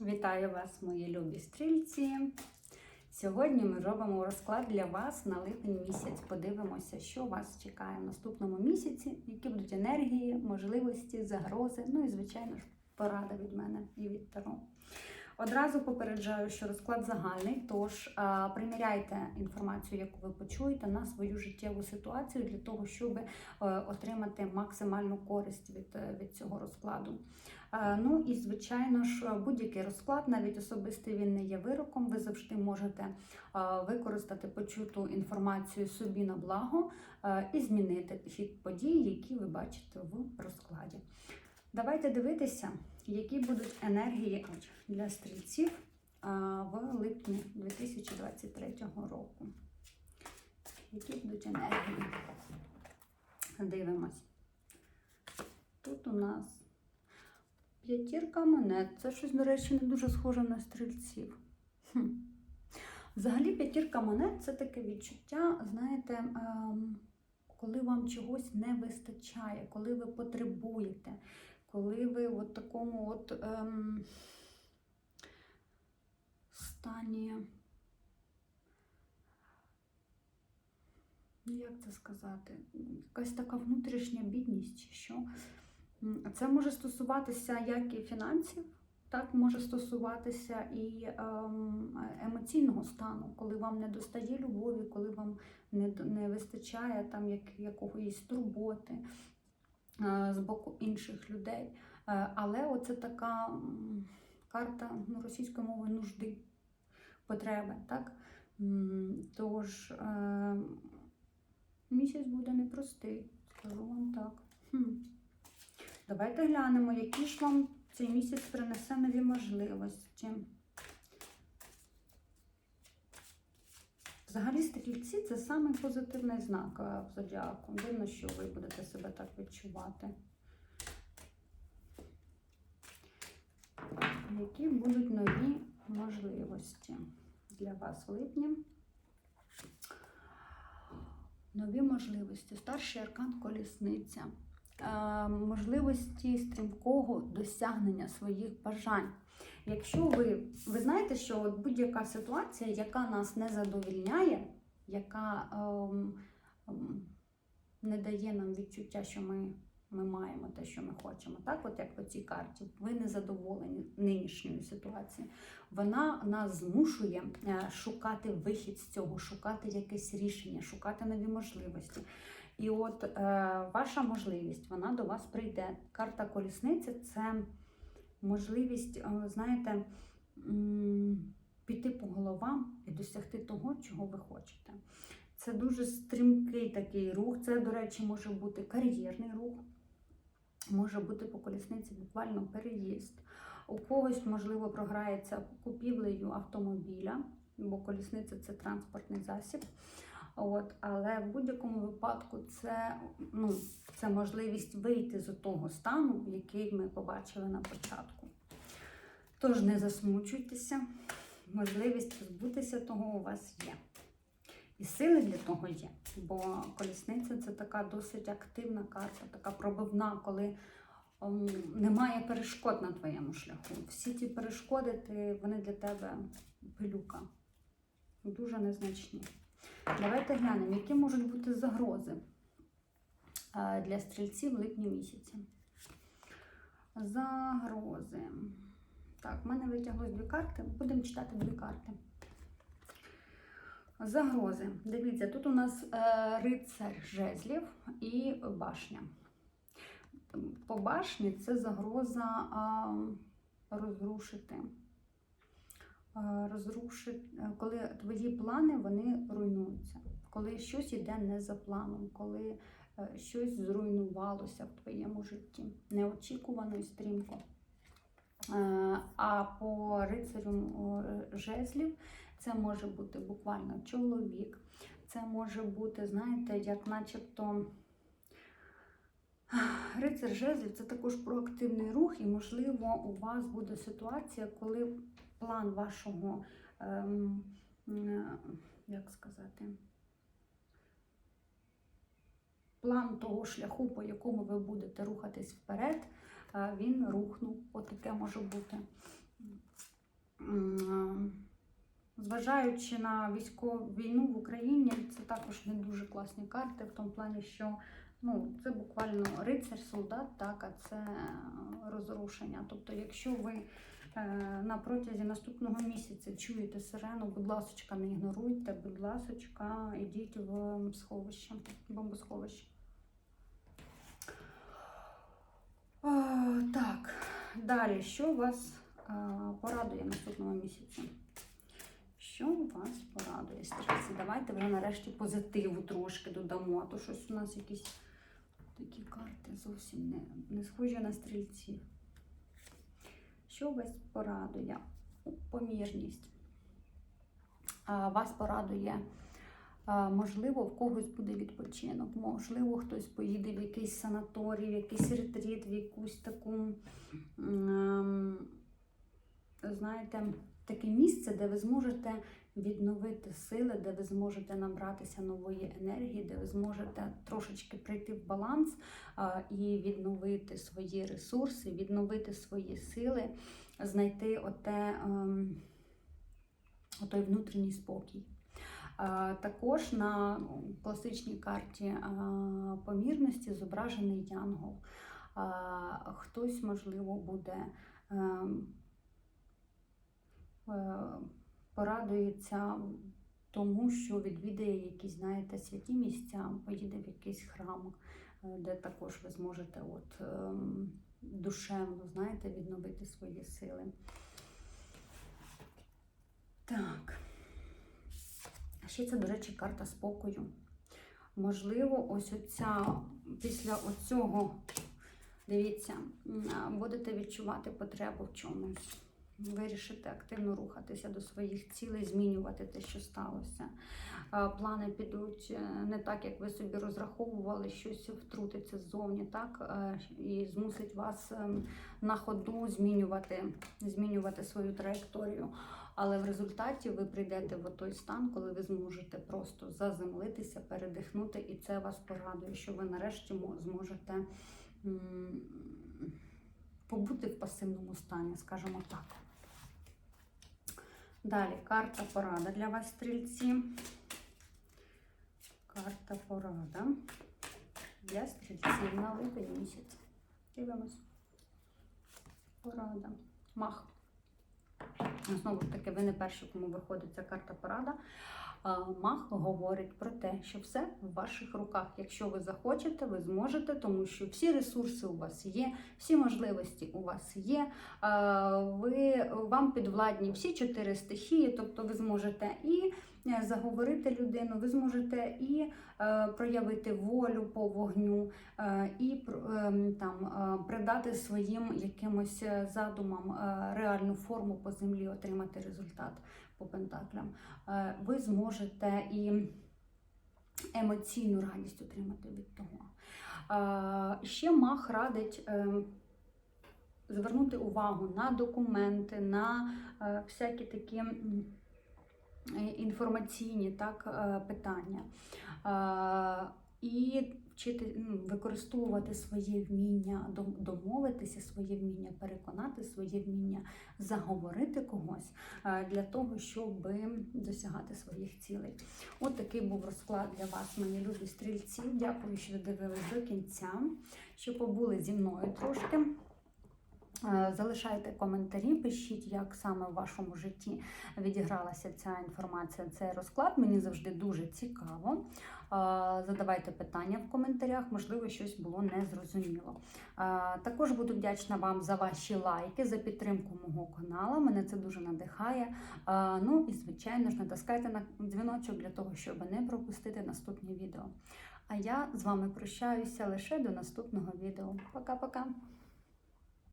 Вітаю вас, мої любі стрільці. Сьогодні ми робимо розклад для вас на липень місяць. Подивимося, що вас чекає в наступному місяці, які будуть енергії, можливості, загрози. Ну і, звичайно ж, порада від мене і від Таро. Одразу попереджаю, що розклад загальний, тож а, приміряйте інформацію, яку ви почуєте, на свою життєву ситуацію для того, щоб е, отримати максимальну користь від, е, від цього розкладу. Е, Ну і звичайно ж, будь-який розклад, навіть особистий він не є вироком. Ви завжди можете е, використати почуту інформацію собі на благо е, і змінити хід подій, які ви бачите в розкладі. Давайте дивитися, які будуть енергії для стрільців в липні 2023 року. Які будуть енергії? Дивимось. Тут у нас п'ятірка монет. Це щось, до речі, не дуже схоже на стрільців. Хм. Взагалі, п'ятірка монет це таке відчуття, знаєте, ем, коли вам чогось не вистачає, коли ви потребуєте, коли ви в от такому от ем, стані. Ну, як це сказати? Якась така внутрішня бідність, чи що. Це може стосуватися як і фінансів, так може стосуватися і ем, емоційного стану, коли вам не достає любові, коли вам не, не вистачає там як, якоїсь турботи з боку інших людей. Е, але оце така карта ну, російською мовою нужди, потреби. Так? Тож е, місяць буде непростий, скажу вам так. Хм. Давайте глянемо, які ж вам цей місяць принесе нові можливості. Взагалі, стрільці це самий позитивний знак е, в зодіаку. Дивно, що ви будете себе так відчувати. Які будуть нові можливості для вас в липні? Нові можливості. Старший аркан колісниця. Е, можливості стрімкого досягнення своїх бажань. Якщо ви, ви знаєте, що будь-яка ситуація, яка нас не задовільняє, яка ем, ем, не дає нам відчуття, що ми, ми маємо те, що ми хочемо, так, от як по цій карті, ви не задоволені нинішньою ситуацією, вона нас змушує е, шукати вихід з цього, шукати якесь рішення, шукати нові можливості. І от е, ваша можливість, вона до вас прийде. Карта колісниці це можливість, е, знаєте, піти по головам і досягти того, чого ви хочете. Це дуже стрімкий такий рух. Це, до речі, може бути кар'єрний рух, може бути по колісниці буквально переїзд. У когось, можливо, програється купівлею автомобіля, бо колісниця це транспортний засіб. От, але в будь-якому випадку це, ну, це можливість вийти з того стану, який ми побачили на початку. Тож не засмучуйтеся, можливість позбутися того у вас є. І сили для того є. Бо колісниця це така досить активна карта, така пробивна, коли ем, немає перешкод на твоєму шляху. Всі ці перешкоди, ти, вони для тебе пилюка. Дуже незначні. Давайте глянемо, які можуть бути загрози е, для стрільців в липні місяці. Загрози. Так, в мене витяглось дві карти. Будемо читати дві карти. Загрози. Дивіться, тут у нас е, рицар жезлів і башня. По башні це загроза розрушити. Е, розрушити, коли твої плани вони руйнуються, коли щось йде не за планом, коли е, щось зруйнувалося в твоєму житті, неочікувано і стрімко. Е, А по рицарю е, жезлів це може бути буквально чоловік, це може бути, знаєте, як начебто. Рицар жезлів це також проактивний рух, і, можливо, у вас буде ситуація, коли план вашого, ем, е, як сказати, план того шляху, по якому ви будете рухатись вперед, е, він рухнув. От таке може бути. зважаючи на військову війну в Україні, це також не дуже класні карти, в тому плані, що ну, це буквально рицар, солдат, так, а це е, розрушення. Тобто, якщо ви е, на протязі наступного місяця чуєте сирену, будь ласочка, не ігноруйте, будь ласочка, ідіть в сховище, бомбосховище. А, так, далі, що вас а, порадує наступного місяця? Що вас порадує, стрільці? Давайте вже нарешті позитиву трошки додамо, а то щось у нас якісь такі карти зовсім не, не схожі на стрільців. Що вас порадує? Помірність. Вас порадує. Можливо, в когось буде відпочинок, можливо, хтось поїде в якийсь санаторій, в якийсь ретріт, в якусь таку, ем, знаєте, таке місце, де ви зможете відновити сили, де ви зможете набратися нової енергії, де ви зможете трошечки прийти в баланс і відновити свої ресурси, відновити свої сили, знайти оте, ем, отой внутрішній спокій. Також на класичній карті помірності зображений янгол. Хтось, можливо, буде ем, е, порадується тому, що відвідає якісь, знаєте, святі місця, поїде в якийсь храм, е, де також ви зможете от, ем, душевно, знаєте, відновити свої сили. Так. Ще це, до речі, карта спокою. Можливо, ось оця, після оцього, дивіться, будете відчувати потребу в чомусь. Вирішите активно рухатися до своїх цілей, змінювати те, що сталося. Е, Плани підуть е, не так, як ви собі розраховували, щось втрутиться ззовні, так? е, І змусить вас ем, на ходу змінювати, змінювати свою траєкторію. Але в результаті ви прийдете в той стан, коли ви зможете просто заземлитися, передихнути, і це вас порадує, що ви нарешті зможете побути в пасивному стані, скажімо так. Далі карта порада для вас, стрільці. Карта порада для стрільців на липень місяць. Дивимось. Порада. Мах. Знову ж таки, ви не перші, кому виходить ця карта порада. Мах говорить про те, що все в ваших руках. Якщо ви захочете, ви зможете, тому що всі ресурси у вас є, всі можливості у вас є. Ви вам підвладні всі чотири стихії, тобто ви зможете і е, заговорити людину, ви зможете і е, проявити волю по вогню, е, і ем, там придати своїм якимось задумам реальну форму по землі, отримати результат по пентаклям. Ви зможете і емоційну радість отримати від того. Ще мах радить. е, Звернути увагу на документи, на е, всякі такі е, інформаційні так, питання. І вчити ну, використовувати своє вміння домовитися, своє вміння переконати, своє вміння заговорити когось е, для того, щоб досягати своїх цілей. От такий був розклад для вас, мої любі стрільці. Дякую, що додивились до кінця, що побули зі мною трошки. Е, Залишайте коментарі, пишіть, як саме в вашому житті відігралася ця інформація, цей розклад. Мені завжди дуже цікаво. Е, Задавайте питання в коментарях, можливо, щось було незрозуміло. Е, Також буду вдячна вам за ваші лайки, за підтримку мого каналу. Мене це дуже надихає. Ну і, звичайно ж, натискайте на дзвіночок для того, щоб не пропустити наступні відео. А я з вами прощаюся лише до наступного відео. Пока-пока!